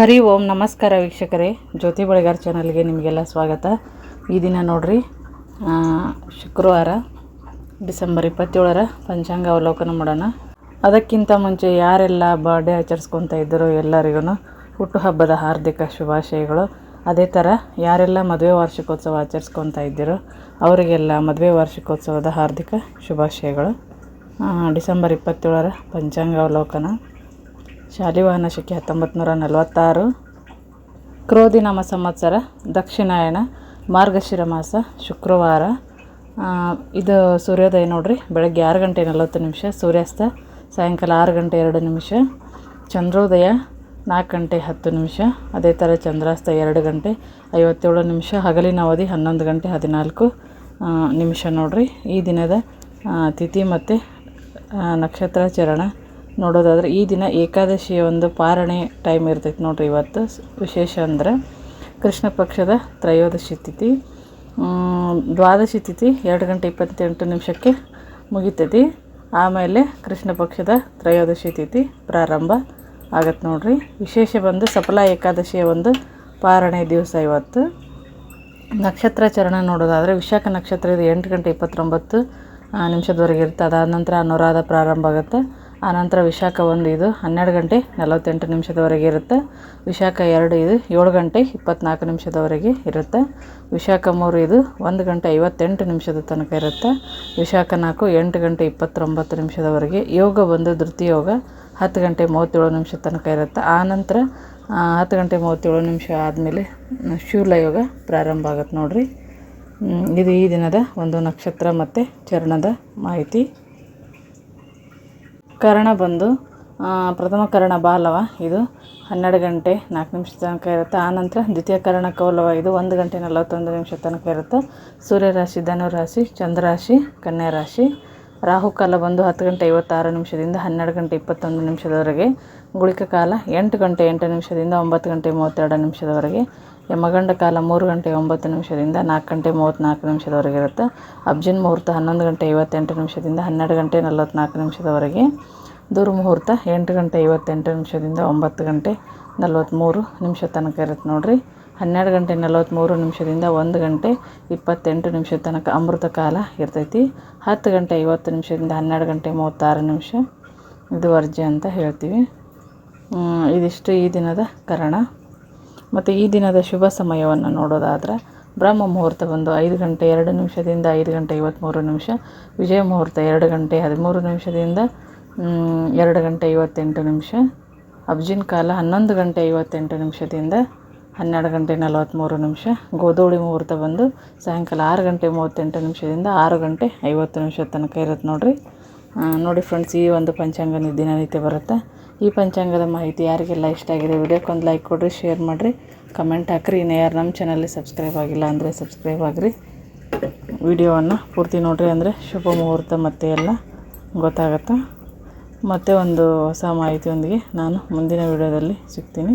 ಹರಿ ಓಂ ನಮಸ್ಕಾರ ವೀಕ್ಷಕರೇ. ಜ್ಯೋತಿ ಬಳಗಾರ್ ಚಾನಲ್ಗೆ ನಿಮಗೆಲ್ಲ ಸ್ವಾಗತ. ಈ ದಿನ ನೋಡ್ರಿ ಶುಕ್ರವಾರ, ಡಿಸೆಂಬರ್ ಇಪ್ಪತ್ತೇಳರ ಪಂಚಾಂಗ ಅವಲೋಕನ ಮಾಡೋಣ. ಅದಕ್ಕಿಂತ ಮುಂಚೆ ಯಾರೆಲ್ಲ ಬರ್ಡೇ ಆಚರಿಸ್ಕೊತ ಇದ್ದರೋ ಎಲ್ಲರಿಗೂ ಹುಟ್ಟುಹಬ್ಬದ ಹಾರ್ದಿಕ ಶುಭಾಶಯಗಳು. ಅದೇ ಥರ ಯಾರೆಲ್ಲ ಮದುವೆ ವಾರ್ಷಿಕೋತ್ಸವ ಆಚರಿಸ್ಕೊತಾ ಇದ್ದೀರೋ ಅವರಿಗೆಲ್ಲ ಮದುವೆ ವಾರ್ಷಿಕೋತ್ಸವದ ಹಾರ್ದಿಕ ಶುಭಾಶಯಗಳು. ಡಿಸೆಂಬರ್ ಇಪ್ಪತ್ತೇಳರ ಪಂಚಾಂಗ ಅವಲೋಕನ. ಶಾಲಿವಾಹನ ಶಕೆ ಹತ್ತೊಂಬತ್ತು ನೂರ ನಲವತ್ತಾರು. ಕ್ರೋಧಿ ನಾಮ ಸಂವತ್ಸರ ದಕ್ಷಿಣಾಯಣ ಮಾರ್ಗಶಿರ ಮಾಸ, ಶುಕ್ರವಾರ. ಇದು ಸೂರ್ಯೋದಯ ನೋಡ್ರಿ, ಬೆಳಗ್ಗೆ ಆರು ಗಂಟೆ ನಲವತ್ತು ನಿಮಿಷ, ಸೂರ್ಯಾಸ್ತ, ಸಾಯಂಕಾಲ ಆರು ಗಂಟೆ ಎರಡು ನಿಮಿಷ, ಚಂದ್ರೋದಯ ನಾಲ್ಕು ಗಂಟೆ ಹತ್ತು ನಿಮಿಷ, ಅದೇ ಥರ ಚಂದ್ರಾಸ್ತ ಎರಡು ಗಂಟೆ ಐವತ್ತೇಳು ನಿಮಿಷ, ಹಗಲಿನ ಅವಧಿ ಹನ್ನೊಂದು ಗಂಟೆ ಹದಿನಾಲ್ಕು ನಿಮಿಷ ನೋಡ್ರಿ. ಈ ದಿನದ ತಿಥಿ ಮತ್ತು ನಕ್ಷತ್ರಾಚರಣ ನಕ್ಷತ್ರ ಚರಣ ನೋಡೋದಾದ್ರೆ ಈ ದಿನ ಏಕಾದಶಿಯ ಒಂದು ಪಾರಣೆ ಟೈಮ್ ಇರ್ತೈತೆ ನೋಡಿರಿ ಇವತ್ತು. ವಿಶೇಷ ಅಂದ್ರೆ ಕೃಷ್ಣ ಪಕ್ಷದ ತ್ರಯೋದಶಿ ತಿಥಿ. ದ್ವಾದಶಿ ತಿಥಿ ಎರಡು ಗಂಟೆ ಇಪ್ಪತ್ತೆಂಟು ನಿಮಿಷಕ್ಕೆ ಮುಗಿತೈತಿ. ಆಮೇಲೆ ಕೃಷ್ಣ ಪಕ್ಷದ ತ್ರಯೋದಶಿ ತಿಥಿ ಪ್ರಾರಂಭ ಆಗತ್ತೆ ನೋಡ್ರಿ. ವಿಶೇಷ ಬಂದು ಸಫಲ ಏಕಾದಶಿಯ ಒಂದು ಪಾರಣೆ ದಿವಸ ಇವತ್ತು. ನಕ್ಷತ್ರ ಚರಣ ನೋಡೋದಾದರೆ ವಿಶಾಖ ನಕ್ಷತ್ರ ಇದು ಎಂಟು ಗಂಟೆ ಇಪ್ಪತ್ತೊಂಬತ್ತು ನಿಮಿಷದವರೆಗೆ ಇರ್ತದೆ. ಅದಾದ ನಂತರ ಅನುರಾಧ ಪ್ರಾರಂಭ ಆಗುತ್ತೆ. ಆನಂತರ ವಿಶಾಖ ಒಂದು ಇದು ಹನ್ನೆರಡು ಗಂಟೆ ನಲವತ್ತೆಂಟು ನಿಮಿಷದವರೆಗೆ ಇರುತ್ತೆ. ವಿಶಾಖ ಎರಡು ಇದು ಏಳು ಗಂಟೆ ಇಪ್ಪತ್ನಾಲ್ಕು ನಿಮಿಷದವರೆಗೆ ಇರುತ್ತೆ. ವಿಶಾಖ ಮೂರು ಇದು ಒಂದು ಗಂಟೆ ಐವತ್ತೆಂಟು ನಿಮಿಷದ ತನಕ ಇರುತ್ತೆ. ವಿಶಾಖ ನಾಲ್ಕು ಎಂಟು ಗಂಟೆ ಇಪ್ಪತ್ತೊಂಬತ್ತು ನಿಮಿಷದವರೆಗೆ ಯೋಗ ಬಂದು ಧೃತಿ ಯೋಗ ಹತ್ತು ಗಂಟೆ ಮೂವತ್ತೇಳು ನಿಮಿಷ ತನಕ ಇರುತ್ತೆ. ಆನಂತರ ಹತ್ತು ಗಂಟೆ ಮೂವತ್ತೇಳು ನಿಮಿಷ ಆದಮೇಲೆ ಶೂಲ ಯೋಗ ಪ್ರಾರಂಭ ಆಗುತ್ತೆ ನೋಡಿರಿ. ಇದು ಈ ದಿನದ ಒಂದು ನಕ್ಷತ್ರ ಮತ್ತು ಚರಣದ ಮಾಹಿತಿ. ಕರ್ಣ ಬಂದು ಪ್ರಥಮ ಕರ್ಣ ಬಾಲವ ಇದು. ಹನ್ನೆರಡು ಗಂಟೆ ನಾಲ್ಕು ನಿಮಿಷ ತನಕ ಇರುತ್ತೆ. ಆನಂತರ ದ್ವಿತೀಯ ಕರ್ಣ ಕೌಲವ ಇದು. ಒಂದು ಗಂಟೆ ನಲವತ್ತೊಂದು ನಿಮಿಷ ತನಕ ಇರುತ್ತೆ. ಸೂರ್ಯರಾಶಿ, ಧನುರಾಶಿ ಚಂದ್ರರಾಶಿ ಕನ್ಯಾ ರಾಶಿ ರಾಹುಕಾಲ ಬಂದು ಹತ್ತು ಗಂಟೆ ಐವತ್ತಾರು ನಿಮಿಷದಿಂದ ಹನ್ನೆರಡು ಗಂಟೆ ಇಪ್ಪತ್ತೊಂದು ನಿಮಿಷದವರೆಗೆ, ಗುಳಿಕ ಕಾಲ ಎಂಟು ಗಂಟೆ ಎಂಟು ನಿಮಿಷದಿಂದ ಒಂಬತ್ತು ಗಂಟೆ ಮೂವತ್ತೆರಡು ನಿಮಿಷದವರೆಗೆ, ಯಮಗಂಡ ಕಾಲ ಮೂರು ಗಂಟೆ ಒಂಬತ್ತು ನಿಮಿಷದಿಂದ ನಾಲ್ಕು ಗಂಟೆ ಮೂವತ್ತ್ನಾಲ್ಕು ನಿಮಿಷದವರೆಗೆ ಇರುತ್ತೆ. ಅಬ್ಜಿನ್ ಮುಹೂರ್ತ ಹನ್ನೊಂದು ಗಂಟೆ ಐವತ್ತೆಂಟು ನಿಮಿಷದಿಂದ ಹನ್ನೆರಡು ಗಂಟೆ ನಲವತ್ತ್ನಾಲ್ಕು ನಿಮಿಷದವರೆಗೆ, ದುರ್ಮುಹೂರ್ತ ಎಂಟು ಗಂಟೆ ಐವತ್ತೆಂಟು ನಿಮಿಷದಿಂದ ಒಂಬತ್ತು ಗಂಟೆ ನಲವತ್ತ್ಮೂರು ನಿಮಿಷ ತನಕ ಇರುತ್ತೆ ನೋಡ್ರಿ. ಹನ್ನೆರಡು ಗಂಟೆ ನಲವತ್ತ್ಮೂರು ನಿಮಿಷದಿಂದ ಒಂದು ಗಂಟೆ ಇಪ್ಪತ್ತೆಂಟು ನಿಮಿಷದ ತನಕ ಅಮೃತ ಕಾಲ ಇರ್ತೈತಿ. ಹತ್ತು ಗಂಟೆ ಐವತ್ತು ನಿಮಿಷದಿಂದ ಹನ್ನೆರಡು ಗಂಟೆ ಮೂವತ್ತಾರು ನಿಮಿಷ. ಇದು ವರ್ಜ್ಯ ಅಂತ ಹೇಳ್ತೀವಿ. ಇದಿಷ್ಟು ಈ ದಿನದ ಕರಣ. ಮತ್ತು ಈ ದಿನದ ಶುಭ ಸಮಯವನ್ನು ನೋಡೋದಾದ್ರೆ, ಬ್ರಹ್ಮ ಮುಹೂರ್ತ ಬಂದು ಐದು ಗಂಟೆ ಎರಡು ನಿಮಿಷದಿಂದ ಐದು ಗಂಟೆ ಐವತ್ತ್ಮೂರು ನಿಮಿಷ, ವಿಜಯ ಮುಹೂರ್ತ ಎರಡು ಗಂಟೆ ಹದಿಮೂರು ನಿಮಿಷದಿಂದ ಎರಡು ಗಂಟೆ ಐವತ್ತೆಂಟು ನಿಮಿಷ, ಅಬ್ಜಿನ್ ಕಾಲ ಹನ್ನೊಂದು ಗಂಟೆ ಐವತ್ತೆಂಟು ನಿಮಿಷದಿಂದ ಹನ್ನೆರಡು ಗಂಟೆ ನಲವತ್ತ್ಮೂರು ನಿಮಿಷ. ಗೋಧೂಳಿ ಮುಹೂರ್ತ ಬಂದು ಸಾಯಂಕಾಲ ಆರು ಗಂಟೆ ಮೂವತ್ತೆಂಟು ನಿಮಿಷದಿಂದ ಆರು ಗಂಟೆ ಐವತ್ತು ನಿಮಿಷದ ತನಕ ಇರುತ್ತೆ ನೋಡಿರಿ. ನೋಡಿ ಫ್ರೆಂಡ್ಸ್ ಈ ಒಂದು ಪಂಚಾಂಗ ದಿನನಿತ್ಯ ಬರುತ್ತೆ. ಈ ಪಂಚಾಂಗದ ಮಾಹಿತಿ ಯಾರಿಗೆಲ್ಲ ಇಷ್ಟ ಆಗಿದೆ ವಿಡಿಯೋಕ್ಕೊಂದು ಲೈಕ್ ಕೊಡಿರಿ ಶೇರ್ ಮಾಡಿರಿ. ಕಮೆಂಟ್ ಹಾಕ್ರಿ. ಇನ್ನು ಯಾರು ನಮ್ಮ ಚಾನಲ್ಗೆ ಸಬ್ಸ್ಕ್ರೈಬ್ ಆಗಿಲ್ಲ ಅಂದರೆ ಸಬ್ಸ್ಕ್ರೈಬ್ ಆಗಿರಿ. ವಿಡಿಯೋವನ್ನು ಪೂರ್ತಿ ನೋಡಿರಿ ಅಂದರೆ ಶುಭ ಮುಹೂರ್ತ ಮತ್ತೆ ಎಲ್ಲ ಗೊತ್ತಾಗತ್ತೆ. ಮತ್ತೆ ಒಂದು ಹೊಸ ಮಾಹಿತಿಯೊಂದಿಗೆ ನಾನು ಮುಂದಿನ ವಿಡಿಯೋದಲ್ಲಿ ಸಿಗ್ತೀನಿ.